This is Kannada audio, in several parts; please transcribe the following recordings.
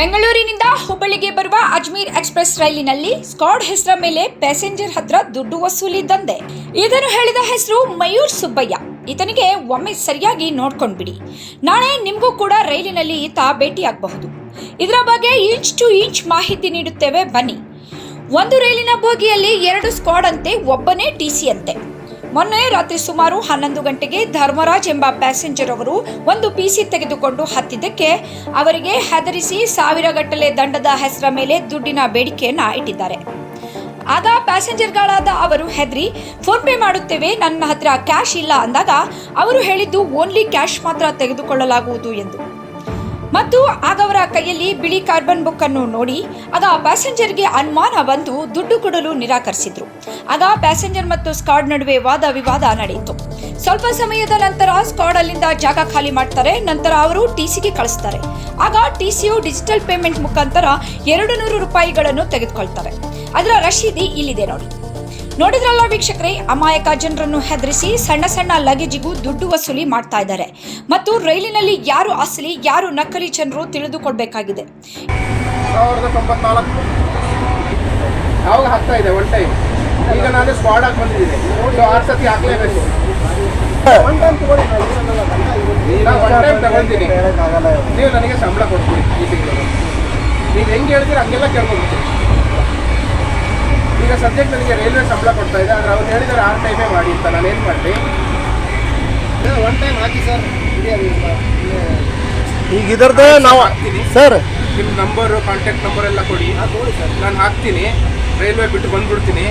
ಬೆಂಗಳೂರಿನಿಂದ ಹುಬ್ಬಳ್ಳಿಗೆ ಬರುವ ಅಜ್ಮೀರ್ ಎಕ್ಸ್ಪ್ರೆಸ್ ರೈಲಿನಲ್ಲಿ ಸ್ಕಾಡ್ ಹೆಸರ ಮೇಲೆ ಪ್ಯಾಸೆಂಜರ್ ಹತ್ರ ದುಡ್ಡು ವಸೂಲಿ ದಂಧೆ ಇದನ್ನು ಹೇಳಿದ ಹೆಸರು ಮಯೂರ್ ಸುಬ್ಬಯ್ಯ. ಈತನಿಗೆ ಒಮ್ಮೆ ಸರಿಯಾಗಿ ನೋಡ್ಕೊಂಡ್ಬಿಡಿ. ನಾಳೆ ನಿಮಗೂ ಕೂಡ ರೈಲಿನಲ್ಲಿ ಈತ ಭೇಟಿಯಾಗಬಹುದು. ಇದರ ಬಗ್ಗೆ ಇಂಚ್ ಟು ಇಂಚ್ ಮಾಹಿತಿ ನೀಡುತ್ತೇವೆ ಬನ್ನಿ. ಒಂದು ರೈಲಿನ ಬೋಗಿಯಲ್ಲಿ ಎರಡು ಸ್ಕ್ವಾಡ್ ಅಂತೆ, ಒಬ್ಬನೇ ಟಿಸಿ ಅಂತೆ. ಮೊನ್ನೆ ರಾತ್ರಿ ಸುಮಾರು ಹನ್ನೊಂದು ಗಂಟೆಗೆ ಧರ್ಮರಾಜ್ ಎಂಬ ಪ್ಯಾಸೆಂಜರ್ ಅವರು ಒಂದು ಪಿಸಿ ತೆಗೆದುಕೊಂಡು ಹತ್ತಿದ್ದಕ್ಕೆ ಅವರಿಗೆ ಹೆದರಿಸಿ ಸಾವಿರಗಟ್ಟಲೆ ದಂಡದ ಹೆಸರ ಮೇಲೆ ದುಡ್ಡಿನ ಬೇಡಿಕೆಯನ್ನ ಇಟ್ಟಿದ್ದಾರೆ. ಆಗ ಪ್ಯಾಸೆಂಜರ್ಗಳಾದ ಅವರು ಹೆದರಿ ಫೋನ್ ಪೇ ಮಾಡುತ್ತೇವೆ, ನನ್ನ ಹತ್ರ ಕ್ಯಾಶ್ ಇಲ್ಲ ಅಂದಾಗ ಅವರು ಹೇಳಿದ್ದು ಓನ್ಲಿ ಕ್ಯಾಶ್ ಮಾತ್ರ ತೆಗೆದುಕೊಳ್ಳಲಾಗುವುದು ಎಂದು. ಮತ್ತು ಆಗವರ ಕೈಯಲ್ಲಿ ಬಿಳಿ ಕಾರ್ಬನ್ ಬುಕ್ ಅನ್ನು ನೋಡಿ, ಆಗ ಪ್ಯಾಸೆಂಜರ್ಗೆ ಅನುಮಾನ ಬಂದು ದುಡ್ಡು ಕೊಡಲು ನಿರಾಕರಿಸಿದ್ರು. ಆಗ ಪ್ಯಾಸೆಂಜರ್ ಮತ್ತು ಸ್ಕಾಡ್ ನಡುವೆ ವಾದ ವಿವಾದ ನಡೆಯಿತು. ಸ್ವಲ್ಪ ಸಮಯದ ನಂತರ ಸ್ಕಾಡ್ ಅಲ್ಲಿಂದ ಜಾಗ ಖಾಲಿ ಮಾಡ್ತಾರೆ, ನಂತರ ಅವರು ಟಿಸಿಗೆ ಕಳಿಸ್ತಾರೆ. ಆಗ ಟಿಸಿಯು ಡಿಜಿಟಲ್ ಪೇಮೆಂಟ್ ಮುಖಾಂತರ ಎರಡು ನೂರು ರೂಪಾಯಿಗಳನ್ನು ತೆಗೆದುಕೊಳ್ತಾರೆ ಅದರ ರಶೀದಿ ಇಲ್ಲಿದೆ ನೋಡಿ. ನೋಡಿದ್ರಲ್ಲ ವೀಕ್ಷಕರೇ ಅಮಾಯಕ ಜನರನ್ನು ಹೆದರಿಸಿ ಸಣ್ಣ ಸಣ್ಣ ಲಗೇಜಿಗೂ ದುಡ್ಡು ವಸೂಲಿ ಮಾಡ್ತಾ ಇದ್ದಾರೆ. ಮತ್ತು ರೈಲಿನಲ್ಲಿ ಯಾರು ಅಸಲಿ ಯಾರು ನಕಲಿ ಜನರು ತಿಳಿದುಕೊಳ್ಬೇಕಾಗಿದೆ. ಯಾವಾಗ ಹಾಕ್ತಾ ಇದೆ? ಒನ್ ಟೈಮ್ ಈಗ ನಾನು ಸ್ಕ್ವಾಡ್ ಆಗಿ ಬಂದಿದ್ದೀನಿ. ಸೊ ಆರು ಸತಿ ಹಾಕ್ಲೇಬೇಕು. ನಾನು ಒನ್ ಟೈಮ್ ತಗೊಳ್ತೀನಿ. ನೀವು ನನಗೆ ಸಂಬಳ ಕೊಡ್ತೀನಿ ಈ ತಿಂಗಳು ನೀವು ಹೆಂಗೆ ಹೇಳ್ತೀರಿ ಹಂಗೆಲ್ಲ ಕೇಳ್ಬೋದು ಈಗ ಸದ್ಯಕ್ಕೆ ನನಗೆ ರೈಲ್ವೆ ಸಂಬಳ ಕೊಡ್ತಾ ಇದೆ ಆದರೆ ಅವ್ರು ಹೇಳಿದಾರೆ ಆರು ಟೈಮೇ ಮಾಡಿ ಅಂತ. ನಾನು ಏನು ಮಾಡಲಿ? ಒನ್ ಟೈಮ್ ಹಾಕಿ ಸರ್ ಈಗ ಇದರದ್ದು ನಾವು ಹಾಕ್ತೀನಿ. ಸರ್. ನಿಮ್ಮ ನಂಬರು ಕಾಂಟ್ಯಾಕ್ಟ್ ನಂಬರ್ ಎಲ್ಲ ಕೊಡಿ. ನಾನು ಹಾಕ್ತೀನಿ. ರೈಲ್ವೆ ಬಿಟ್ಟು ಬಂದ್ಬಿಡ್ತೀನಿ.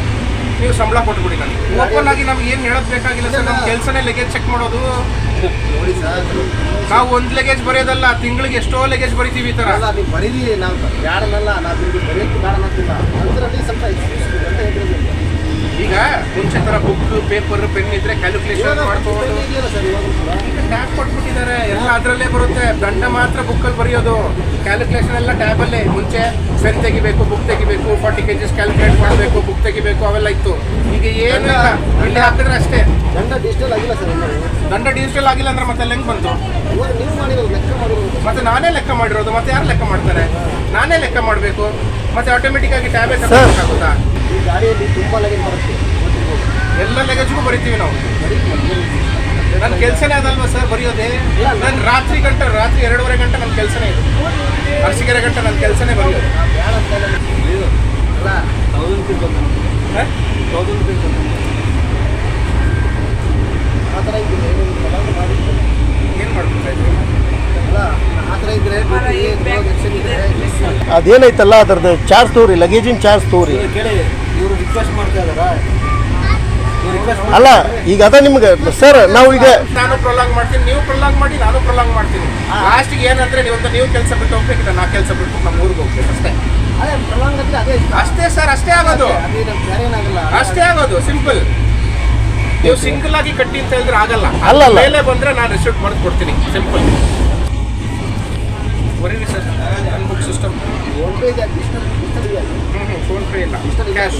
ನೀವು ಸಂಬಳ ಕೊಟ್ಬಿಡಿ ನನಗೆ. ಓಪನ್ ಆಗಿ ನಮ್ಗೆ ಏನು ಹೇಳೋದು ಬೇಕಾಗಿಲ್ಲ ಸರ್ ನಮ್ಮ ಕೆಲಸನೇ ಲಗೇಜ್ ಚೆಕ್ ಮಾಡೋದು. ನೋಡಿ ಸರ್ ನಾವು ಒಂದು ಲಗೇಜ್ ಬರೆಯೋದಲ್ಲ ತಿಂಗಳಿಗೆ ಎಷ್ಟೋ ಲಗೇಜ್ ಬರಿತೀವಿ ಈ ಥರ ಅಲ್ಲ ನೀವು ಬರೀರಿ ನಾವು ಬ್ಯಾಡನಲ್ಲ ನಾವು ನಿಮ್ಗೆ ಬರೆಯೋಕ್ಕೆ ಬೇಡ ಅನ್ನೋದಿಲ್ಲ ಅದರಲ್ಲಿ ಸ್ವಲ್ಪ ಎಕ್ಸ್ಕ್ಯೂಸ್ ಅಂತ ಹೇಳಿದ್ರು. ಈಗ ಮುಂಚೆ ಥರ ಬುಕ್ ಪೇಪರ್ ಪೆನ್ ಇದ್ರೆ ಕ್ಯಾಲ್ಕುಲೇಷನ್ ಮಾಡ್ಕೋಬೋದು ಇದೆಯಲ್ಲ ಸರ್ ಇವಾಗ ಕೂಡ ಈಗ ಟ್ಯಾಬ್ ಕೊಟ್ಬಿಟ್ಟಿದ್ದಾರೆ ಎಲ್ಲ ಅದರಲ್ಲೇ ಬರುತ್ತೆ. ದಂಡ ಮಾತ್ರ ಬುಕ್ಕಲ್ಲಿ ಬರೆಯೋದು. ಕ್ಯಾಲ್ಕುಲೇಷನ್ ಎಲ್ಲ ಟ್ಯಾಬಲ್ಲೇ ಮುಂಚೆ ಪೆನ್ ತೆಗಿಬೇಕು ಬುಕ್ ತೆಗಿಬೇಕು ಫಾರ್ಟಿ ಕೆ ಜಿಸ್ ಕ್ಯಾಲ್ಕುಲೇಟ್ ಮಾಡಬೇಕು ಬುಕ್ ತೆಗಿಬೇಕು ಅವೆಲ್ಲ ಇತ್ತು. ಈಗ ಏನು ಇಲ್ಲ. ಹಾಕಿದ್ರೆ ಅಷ್ಟೇ. ದಂಡ ಡಿಜಿಟಲ್ ಆಗಿಲ್ಲ ಸರ್ ದಂಡ ಡಿಜಿಟಲ್ ಆಗಿಲ್ಲ ಅಂದ್ರೆ ಮತ್ತೆ ಹೆಂಗೆ ಬಂತು? ನೀವು ಮಾಡಿರೋದು ಲೆಕ್ಕ ಮಾಡಿರೋದು. ಮತ್ತೆ ನಾನೇ ಲೆಕ್ಕ ಮಾಡಿರೋದು. ಮತ್ತೆ ಯಾರು ಲೆಕ್ಕ ಮಾಡ್ತಾರೆ? ನಾನೇ ಲೆಕ್ಕ ಮಾಡಬೇಕು. ಮತ್ತೆ ಆಟೋಮೆಟಿಕ್ ಆಗಿ ಟ್ಯಾಬೇ ಆಗುತ್ತಾ ಈ ಗಾಡಿಯಲ್ಲಿ ತುಂಬ ಲಗೇಜ್ ಬರುತ್ತೆ. ಎಲ್ಲ ಲಗೇಜ್ಗೂ ಬರಿತೀವಿ ನಾವು. ನನ್ನ ಕೆಲಸನೇ ಅದಲ್ವಾ ಸರ್ ಬರೆಯೋದೇ? ನನ್ನ ರಾತ್ರಿ ಗಂಟೆ ರಾತ್ರಿ ಎರಡೂವರೆ ಗಂಟೆ ನನ್ನ ಕೆಲಸನೇ ಇದೆ. ಅರ್ಸಿಗೆರೆ ಗಂಟೆ ನನ್ನ ಕೆಲಸನೇ ಬರೆಯೋದು. ಏನ್ ಮಾಡ್ಬೇಕಾ ಅದೇನೈತಲ್ಲ ಅದ್ರದ್ದು ಚಾರ್ಜ್ ತೋರಿ ಲಗೇಜಿನ ಚಾರ್ಜ್ ತೋರಿ. ಇವರು ರಿಕ್ವೆಸ್ಟ್ ಮಾಡ್ತಾ ಇದಾರಾ ಅಲ್ಲ ಈಗ ಅದ ನಿಮ್ಗೆ. ಸರ್ ನಾವು ಈಗ ನಾನು ಪ್ರೊಲಾಂಗ್ ಮಾಡ್ತೀನಿ ನೀವು ಪ್ರೊಲಾಂಗ್ ಮಾಡಿ ನಾನು ಪ್ರೊಲಾಂಗ್ ಮಾಡ್ತೀನಿ. ಲಾಸ್ಟ್ಗೆ ಏನಂದ್ರೆ ನೀವು ನೀವು ಕೆಲಸ ಬಿಟ್ಟು ಹೋಗ್ಬೇಕಿಲ್ಲ ನಾ ಕೆಲಸ ಬಿಟ್ಟು ನಮ್ಮ ಊರಿಗೆ ಹೋಗ್ಬೇಕು ಅಷ್ಟೇ. ಅದೇ ಪ್ರಲಾಂಗ್ ಅಂದ್ರೆ ಅದೇ ಇಷ್ಟ. ಅಷ್ಟೇ ಸರ್ ಅಷ್ಟೇ ಆಗೋದು. ಅದೇ ನಮ್ಗೆ ಬೇರೆ ಏನಾಗಲ್ಲ ಅಷ್ಟೇ ಆಗೋದು ಸಿಂಪಲ್ ನೀವು ಸಿಂಗಲ್ ಆಗಿ ಕಟ್ಟಿ ಅಂತ ಹೇಳಿದ್ರೆ ಆಗಲ್ಲ. ಅಲ್ಲ. ಮೇಲೆ ಬಂದ್ರೆ ನಾನು ರಿಸಿಪ್ಟ್ ಮಾಡಿ ಕೊಡ್ತೀನಿ ಸಿಂಪಲ್ ಬರೀರಿ ಸರ್ ನನ್ನ ಬುಕ್ ಸಿಸ್ಟಮ್ ಫೋನ್ ಪೇ ಇದೆ ಡಿಜಿಟಲ್ ಡಿಜಿಟಲ್ ಫೋನ್ ಪೇ ಇಲ್ಲ. ಕ್ಯಾಶ್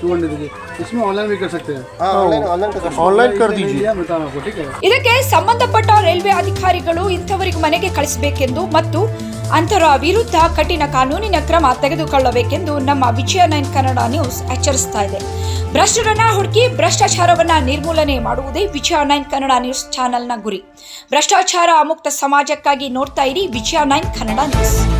टू हंड्रेड देखिए इसमें ऑनलाइन भी कर सकते हैं हाँ ऑनलाइन ऑनलाइन का कर ऑनलाइन कर नहीं दीजिए दिया मैं बताऊँ आपको ठीक है ಇದಕ್ಕೆ ಸಂಬಂಧಪಟ್ಟ ರೈಲ್ವೆ ಅಧಿಕಾರಿಗಳು ಇಂಥವರಿಗೆ ಮನೆಗೆ ಕಳಿಸಬೇಕೆಂದು ಮತ್ತು ಅಂಥವರ ವಿರುದ್ಧ ಕಠಿಣ ಕಾನೂನಿನ ಕ್ರಮ ತೆಗೆದುಕೊಳ್ಳಬೇಕೆಂದು ನಮ್ಮ ವಿಜಯ ನೈನ್ ಕನ್ನಡ ನ್ಯೂಸ್ ಎಚ್ಚರಿಸ್ತಾ ಇದೆ ಭ್ರಷ್ಟರನ್ನ ಹುಡುಕಿ ಭ್ರಷ್ಟಾಚಾರವನ್ನ ನಿರ್ಮೂಲನೆ ಮಾಡುವುದೇ ವಿಜಯ ನೈನ್ ಕನ್ನಡ ನ್ಯೂಸ್ ಚಾನೆಲ್ನ ಗುರಿ ಭ್ರಷ್ಟಾಚಾರ ಮುಕ್ತ ಸಮಾಜಕ್ಕಾಗಿ ನೋಡ್ತಾ ಇರಿ ವಿಜಯ ನೈನ್ ಕನ್ನಡ ನ್ಯೂಸ್